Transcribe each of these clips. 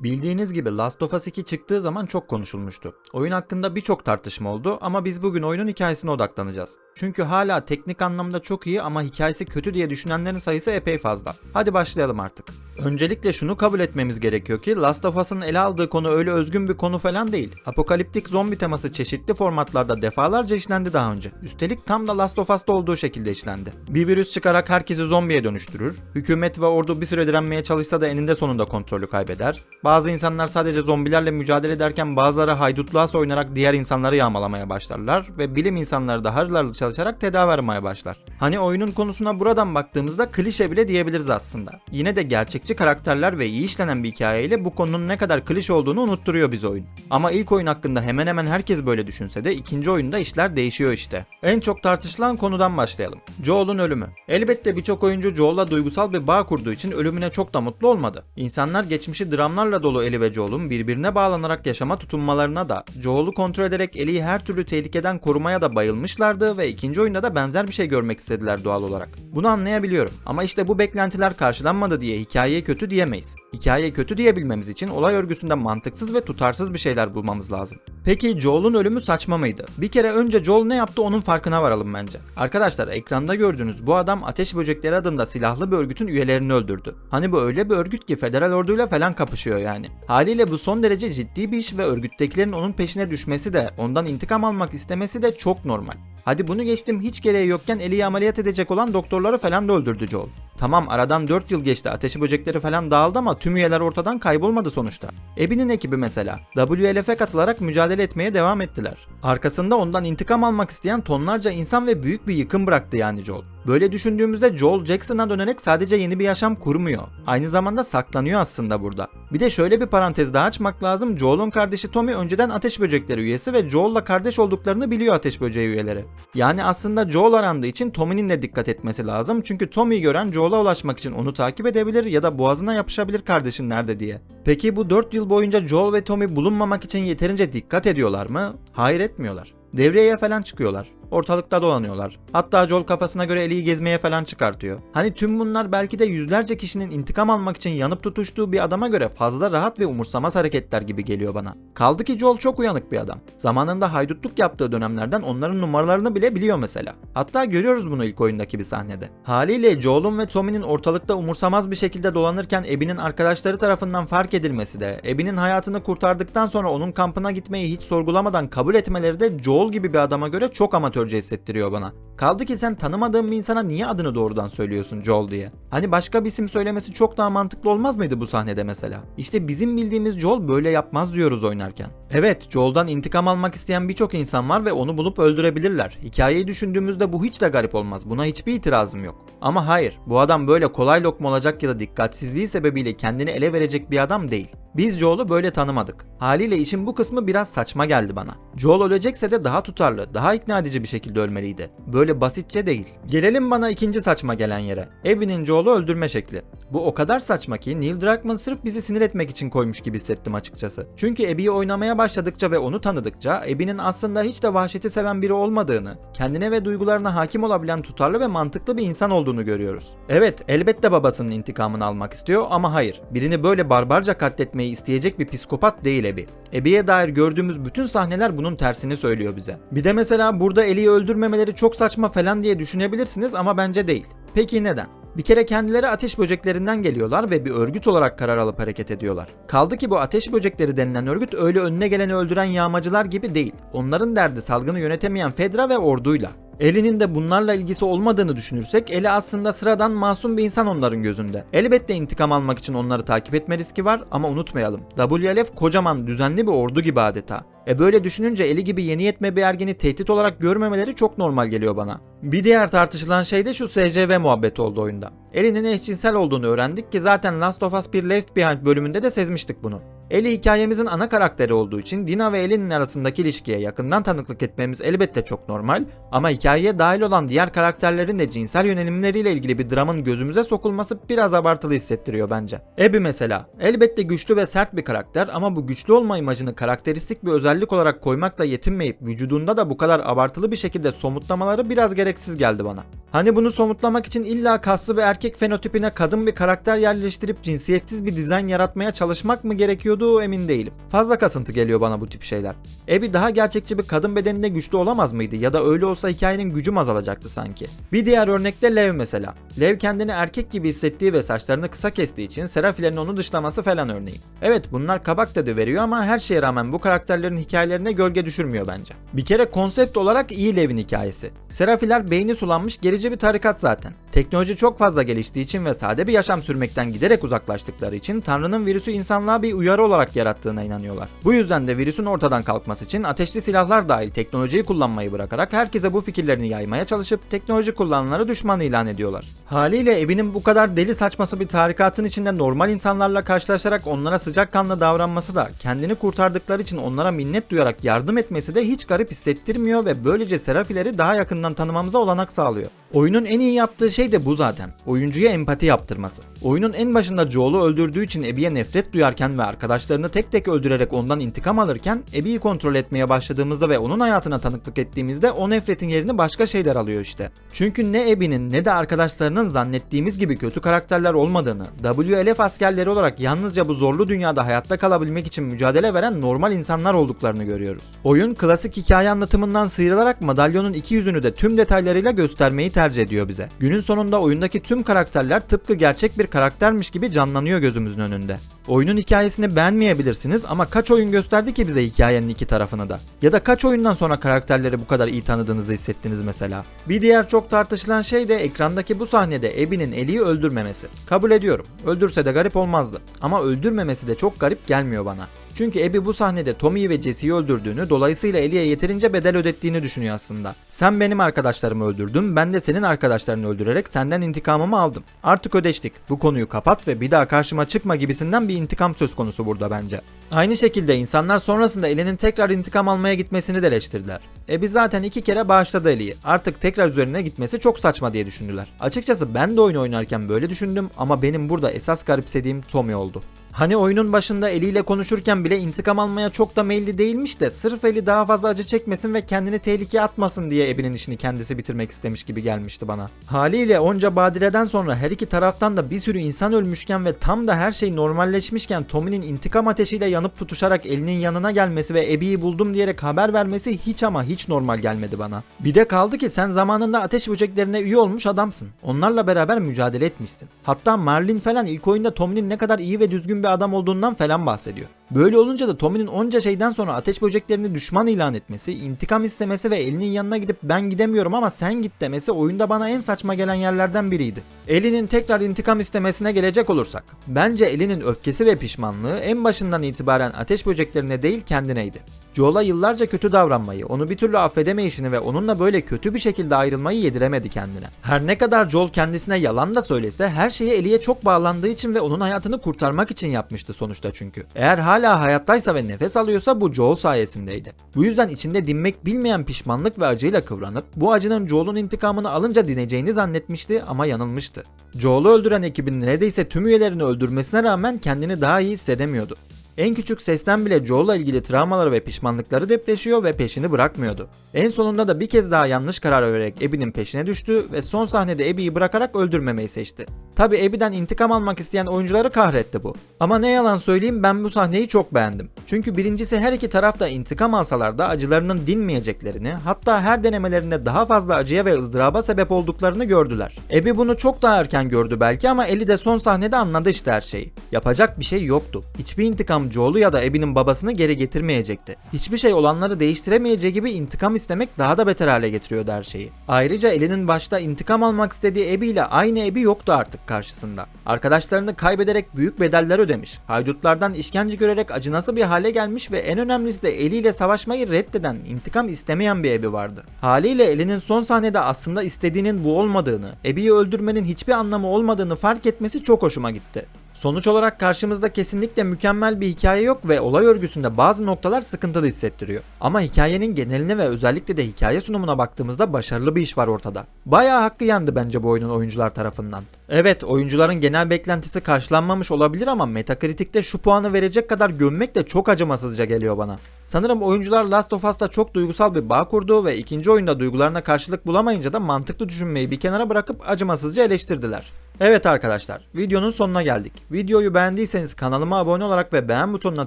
Bildiğiniz gibi Last of Us 2 çıktığı zaman çok konuşulmuştu. Oyun hakkında birçok tartışma oldu ama biz bugün oyunun hikayesine odaklanacağız. Çünkü hala teknik anlamda çok iyi ama hikayesi kötü diye düşünenlerin sayısı epey fazla. Hadi başlayalım artık. Öncelikle şunu kabul etmemiz gerekiyor ki Last of Us'ın ele aldığı konu öyle özgün bir konu falan değil. Apokaliptik zombi teması çeşitli formatlarda defalarca işlendi daha önce. Üstelik tam da Last of Us'ta olduğu şekilde işlendi. Bir virüs çıkarak herkesi zombiye dönüştürür. Hükümet ve ordu bir süre direnmeye çalışsa da eninde sonunda kontrolü kaybeder. Bazı insanlar sadece zombilerle mücadele ederken bazıları haydutluğa soyunarak diğer insanları yağmalamaya başlarlar ve bilim insanları da harıl harıl çalışarak tedavi aramaya başlar. Hani oyunun konusuna buradan baktığımızda klişe bile diyebiliriz aslında. Yine de gerçekçi karakterler ve iyi işlenen bir hikayeyle bu konunun ne kadar klişe olduğunu unutturuyor bize oyun. Ama ilk oyun hakkında hemen hemen herkes böyle düşünse de ikinci oyunda işler değişiyor işte. En çok tartışılan konudan başlayalım. Joel'un ölümü. Elbette birçok oyuncu Joel'la duygusal bir bağ kurduğu için ölümüne çok da mutlu olmadı. İnsanlar geçmişi dramlarla dolu Ellie ve Joel'un birbirine bağlanarak yaşama tutunmalarına da, Joel'u kontrol ederek Ellie'yi her türlü tehlikeden korumaya da bayılmışlardı ve ikinci oyunda da benzer bir şey görmek istediler doğal olarak. Bunu anlayabiliyorum ama işte bu beklentiler karşılanmadı diye hikayeye kötü diyemeyiz. Hikayeye kötü diyebilmemiz için olay örgüsünde mantıksız ve tutarsız bir şeyler bulmamız lazım. Peki Joel'un ölümü saçma mıydı? Bir kere önce Joel ne yaptı onun farkına varalım bence. Arkadaşlar ekranda gördüğünüz bu adam Ateş Böcekleri adında silahlı bir örgütün üyelerini öldürdü. Hani bu öyle bir örgüt ki federal orduyla falan kapışıyor yani. Haliyle bu son derece ciddi bir iş ve örgüttekilerin onun peşine düşmesi de ondan intikam almak istemesi de çok normal. Hadi bunu geçtim hiç gereği yokken Ellie'yi ameliyat edecek olan doktorları falan da öldürdü Joel. Tamam aradan 4 yıl geçti ateşi böcekleri falan dağıldı ama tüm üyeler ortadan kaybolmadı sonuçta. Ebi'nin ekibi mesela WLF'e katılarak mücadele etmeye devam ettiler. Arkasında ondan intikam almak isteyen tonlarca insan ve büyük bir yıkım bıraktı yani Joel. Böyle düşündüğümüzde Joel Jackson'a dönerek sadece yeni bir yaşam kurmuyor. Aynı zamanda saklanıyor aslında burada. Bir de şöyle bir parantez daha açmak lazım. Joel'un kardeşi Tommy önceden ateş böcekleri üyesi ve Joel'la kardeş olduklarını biliyor ateş böceği üyeleri. Yani aslında Joel arandığı için Tommy'nin de dikkat etmesi lazım. Çünkü Tommy'yi gören Joel'a ulaşmak için onu takip edebilir ya da boğazına yapışabilir kardeşin nerede diye. Peki bu 4 yıl boyunca Joel ve Tommy bulunmamak için yeterince dikkat ediyorlar mı? Hayır etmiyorlar. Devreye falan çıkıyorlar. Ortalıkta dolanıyorlar. Hatta Joel kafasına göre Ellie'yi gezmeye falan çıkartıyor. Hani tüm bunlar belki de yüzlerce kişinin intikam almak için yanıp tutuştuğu bir adama göre fazla rahat ve umursamaz hareketler gibi geliyor bana. Kaldı ki Joel çok uyanık bir adam. Zamanında haydutluk yaptığı dönemlerden onların numaralarını bile biliyor mesela. Hatta görüyoruz bunu ilk oyundaki bir sahnede. Haliyle Joel'un ve Tommy'nin ortalıkta umursamaz bir şekilde dolanırken Abby'nin arkadaşları tarafından fark edilmesi de, Abby'nin hayatını kurtardıktan sonra onun kampına gitmeyi hiç sorgulamadan kabul etmeleri de Joel gibi bir adama göre çok amatörce hissettiriyor bana. Kaldı ki sen tanımadığın bir insana niye adını doğrudan söylüyorsun Joel diye? Hani başka bir isim söylemesi çok daha mantıklı olmaz mıydı bu sahnede mesela? İşte bizim bildiğimiz Joel böyle yapmaz diyoruz oynarken. Evet, Joel'dan intikam almak isteyen birçok insan var ve onu bulup öldürebilirler. Hikayeyi düşündüğümüzde bu hiç de garip olmaz. Buna hiçbir itirazım yok. Ama hayır, bu adam böyle kolay lokma olacak ya da dikkatsizliği sebebiyle kendini ele verecek bir adam değil. Biz Joel'u böyle tanımadık. Haliyle işin bu kısmı biraz saçma geldi bana. Joel ölecekse de daha tutarlı, daha ikna edici bir şekilde ölmeliydi. Böyle basitçe değil. Gelelim bana ikinci saçma gelen yere. Abby'nin Joel'u öldürme şekli. Bu o kadar saçma ki Neil Druckmann sırf bizi sinir etmek için koymuş gibi hissettim açıkçası. Çünkü Abby'yi oynamaya başladıkça ve onu tanıdıkça Abby'nin aslında hiç de vahşeti seven biri olmadığını, kendine ve duygularına hakim olabilen tutarlı ve mantıklı bir insan olduğunu görüyoruz. Evet, elbette babasının intikamını almak istiyor ama hayır. Birini böyle barbarca katletmeyi isteyecek bir psikopat değil Abby. Abby'ye dair gördüğümüz bütün sahneler bunun tersini söylüyor bize. Bir de mesela burada Ellie'yi öldürmemeleri çok saçma falan diye düşünebilirsiniz ama bence değil. Peki neden? Bir kere kendileri ateş böceklerinden geliyorlar ve bir örgüt olarak karar alıp hareket ediyorlar. Kaldı ki bu ateş böcekleri denilen örgüt öyle önüne geleni öldüren yağmacılar gibi değil. Onların derdi salgını yönetemeyen Fedra ve orduyla. Eli'nin de bunlarla ilgisi olmadığını düşünürsek Eli aslında sıradan masum bir insan onların gözünde. Elbette intikam almak için onları takip etme riski var ama unutmayalım. WLF kocaman düzenli bir ordu gibi adeta. E böyle düşününce Eli gibi yeni yetme bir ergeni tehdit olarak görmemeleri çok normal geliyor bana. Bir diğer tartışılan şey de şu SCV muhabbeti oldu oyunda. Ellie'nin eşcinsel olduğunu öğrendik ki zaten Last of Us 1 Left Behind bölümünde de sezmiştik bunu. Ellie hikayemizin ana karakteri olduğu için Dina ve Ellie'nin arasındaki ilişkiye yakından tanıklık etmemiz elbette çok normal ama hikayeye dahil olan diğer karakterlerin de cinsel yönelimleriyle ilgili bir dramın gözümüze sokulması biraz abartılı hissettiriyor bence. Abby mesela elbette güçlü ve sert bir karakter ama bu güçlü olma imajını karakteristik bir özellik olarak koymakla yetinmeyip vücudunda da bu kadar abartılı bir şekilde somutlamaları biraz gereksiz geldi bana. Hani bunu somutlamak için illa kaslı bir erkek fenotipine kadın bir karakter yerleştirip cinsiyetsiz bir dizayn yaratmaya çalışmak mı gerekiyordu emin değilim. Fazla kasıntı geliyor bana bu tip şeyler. Abby daha gerçekçi bir kadın bedeninde güçlü olamaz mıydı ya da öyle olsa hikayenin gücü mü azalacaktı sanki. Bir diğer örnekte Lev mesela. Lev kendini erkek gibi hissettiği ve saçlarını kısa kestiği için Serafilerin onu dışlaması falan örneğin. Evet bunlar kabak tadı veriyor ama her şeye rağmen bu karakterlerin hikayelerine gölge düşürmüyor bence. Bir kere konsept olarak iyi Lev'in hikayesi. Serafiler beyni sulanmış gerici bir tarikat zaten. Teknoloji çok fazla geliştiği için ve sade bir yaşam sürmekten giderek uzaklaştıkları için Tanrı'nın virüsü insanlığa bir uyarı olarak yarattığına inanıyorlar. Bu yüzden de virüsün ortadan kalkması için ateşli silahlar dahil teknolojiyi kullanmayı bırakarak herkese bu fikirlerini yaymaya çalışıp teknoloji kullananları düşman ilan ediyorlar. Haliyle evinin bu kadar deli saçması bir tarikatın içinde normal insanlarla karşılaşarak onlara sıcakkanlı davranması da kendini kurtardıkları için onlara minnet duyarak yardım etmesi de hiç garip hissettirmiyor ve böylece Serafileri daha yakından tanımamıza olanak sağlıyor. Oyunun en iyi yaptığı şey de bu zaten. Oyuncuya empati yaptırması. Oyunun en başında Joel'u öldürdüğü için Abby'ye nefret duyarken ve arkadaşlarını tek tek öldürerek ondan intikam alırken Abby'yi kontrol etmeye başladığımızda ve onun hayatına tanıklık ettiğimizde o nefretin yerini başka şeyler alıyor işte. Çünkü ne Abby'nin ne de arkadaşlarının zannettiğimiz gibi kötü karakterler olmadığını, WLF askerleri olarak yalnızca bu zorlu dünyada hayatta kalabilmek için mücadele veren normal insanlar olduklarını görüyoruz. Oyun klasik hikaye anlatımından sıyrılarak madalyonun iki yüzünü de tüm detaylarıyla göstermeyi tercih ediyor bize. Günün sonunda oyundaki tüm karakterler tıpkı gerçek bir karaktermiş gibi canlanıyor gözümüzün önünde. Oyunun hikayesini beğenmeyebilirsiniz ama kaç oyun gösterdi ki bize hikayenin iki tarafını da? Ya da kaç oyundan sonra karakterleri bu kadar iyi tanıdığınızı hissettiniz mesela? Bir diğer çok tartışılan şey de ekrandaki bu sahnede Abby'nin Ellie'yi öldürmemesi. Kabul ediyorum. Öldürse de garip olmazdı. Ama öldürmemesi de çok garip gelmiyor bana. Çünkü Abby bu sahnede Tommy'yi ve Jesse'yi öldürdüğünü, dolayısıyla Ellie'ye yeterince bedel ödettiğini düşünüyor aslında. Sen benim arkadaşlarımı öldürdün, ben de senin arkadaşlarını öldürerek senden intikamımı aldım. Artık ödeştik. Bu konuyu kapat ve bir daha karşıma çıkma gibisinden bir intikam söz konusu burada bence. Aynı şekilde insanlar sonrasında Ellie'nin tekrar intikam almaya gitmesini de eleştirdiler. Abby zaten iki kere bağışladı Ellie'yi. Artık tekrar üzerine gitmesi çok saçma diye düşündüler. Açıkçası ben de oyun oynarken böyle düşündüm ama benim burada esas garipsediğim Tommy oldu. Hani oyunun başında eliyle konuşurken bile intikam almaya çok da meyilli değilmiş de sırf eli daha fazla acı çekmesin ve kendini tehlikeye atmasın diye Abby'nin işini kendisi bitirmek istemiş gibi gelmişti bana. Haliyle onca badireden sonra her iki taraftan da bir sürü insan ölmüşken ve tam da her şey normalleşmişken Tommy'nin intikam ateşiyle yanıp tutuşarak elinin yanına gelmesi ve Abby'yi buldum diyerek haber vermesi hiç ama hiç normal gelmedi bana. Bir de kaldı ki sen zamanında ateş böceklerine üye olmuş adamsın. Onlarla beraber mücadele etmişsin. Hatta Marlin falan ilk oyunda Tommy'nin ne kadar iyi ve düzgün bir adam olduğundan falan bahsediyor. Böyle olunca da Tommy'nin onca şeyden sonra ateş böceklerini düşman ilan etmesi, intikam istemesi ve Ellie'nin yanına gidip ben gidemiyorum ama sen git demesi oyunda bana en saçma gelen yerlerden biriydi. Ellie'nin tekrar intikam istemesine gelecek olursak, bence Ellie'nin öfkesi ve pişmanlığı en başından itibaren ateş böceklerine değil kendineydi. Joel'a yıllarca kötü davranmayı, onu bir türlü affedemeyişini ve onunla böyle kötü bir şekilde ayrılmayı yediremedi kendine. Her ne kadar Joel kendisine yalan da söylese her şeyi Ellie'ye çok bağlandığı için ve onun hayatını kurtarmak için yapmıştı sonuçta çünkü. Eğer hala hayattaysa ve nefes alıyorsa bu Joel sayesindeydi. Bu yüzden içinde dinmek bilmeyen pişmanlık ve acıyla kıvranıp bu acının Joel'un intikamını alınca dineceğini zannetmişti ama yanılmıştı. Joel'u öldüren ekibin neredeyse tüm üyelerini öldürmesine rağmen kendini daha iyi hissedemiyordu. En küçük sesten bile Joel'la ilgili travmaları ve pişmanlıkları depreşiyor ve peşini bırakmıyordu. En sonunda da bir kez daha yanlış karar vererek Abby'nin peşine düştü ve son sahnede Abby'yi bırakarak öldürmemeyi seçti. Tabi Abby'den intikam almak isteyen oyuncuları kahretti bu. Ama ne yalan söyleyeyim ben bu sahneyi çok beğendim. Çünkü birincisi her iki taraf da intikam alsalar da acılarının dinmeyeceklerini hatta her denemelerinde daha fazla acıya ve ızdıraba sebep olduklarını gördüler. Abby bunu çok daha erken gördü belki ama Ellie de son sahnede anladı işte her şeyi. Yapacak bir şey yoktu. Hiçbir intikam Joel'u ya da Abby'nin babasını geri getirmeyecekti. Hiçbir şey olanları değiştiremeyeceği gibi intikam istemek daha da beter hale getiriyordu her şeyi. Ayrıca Ellie'nin başta intikam almak istediği Abby ile aynı Abby yoktu artık karşısında. Arkadaşlarını kaybederek büyük bedeller ödemiş. Haydutlardan işkence görerek acınası bir hale gelmiş ve en önemlisi de Ellie ile savaşmayı reddeden, intikam istemeyen bir Abby vardı. Haliyle Ellie'nin son sahnede aslında istediğinin bu olmadığını, Abby'yi öldürmenin hiçbir anlamı olmadığını fark etmesi çok hoşuma gitti. Sonuç olarak karşımızda kesinlikle mükemmel bir hikaye yok ve olay örgüsünde bazı noktalar sıkıntılı hissettiriyor. Ama hikayenin geneline ve özellikle de hikaye sunumuna baktığımızda başarılı bir iş var ortada. Bayağı hakkı yandı bence bu oyunun oyuncular tarafından. Evet oyuncuların genel beklentisi karşılanmamış olabilir ama Metacritic'te şu puanı verecek kadar gömmek de çok acımasızca geliyor bana. Sanırım oyuncular Last of Us'ta çok duygusal bir bağ kurdu ve ikinci oyunda duygularına karşılık bulamayınca da mantıklı düşünmeyi bir kenara bırakıp acımasızca eleştirdiler. Evet arkadaşlar, videonun sonuna geldik. Videoyu beğendiyseniz kanalıma abone olarak ve beğen butonuna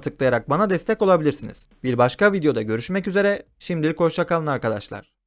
tıklayarak bana destek olabilirsiniz. Bir başka videoda görüşmek üzere, şimdilik hoşçakalın arkadaşlar.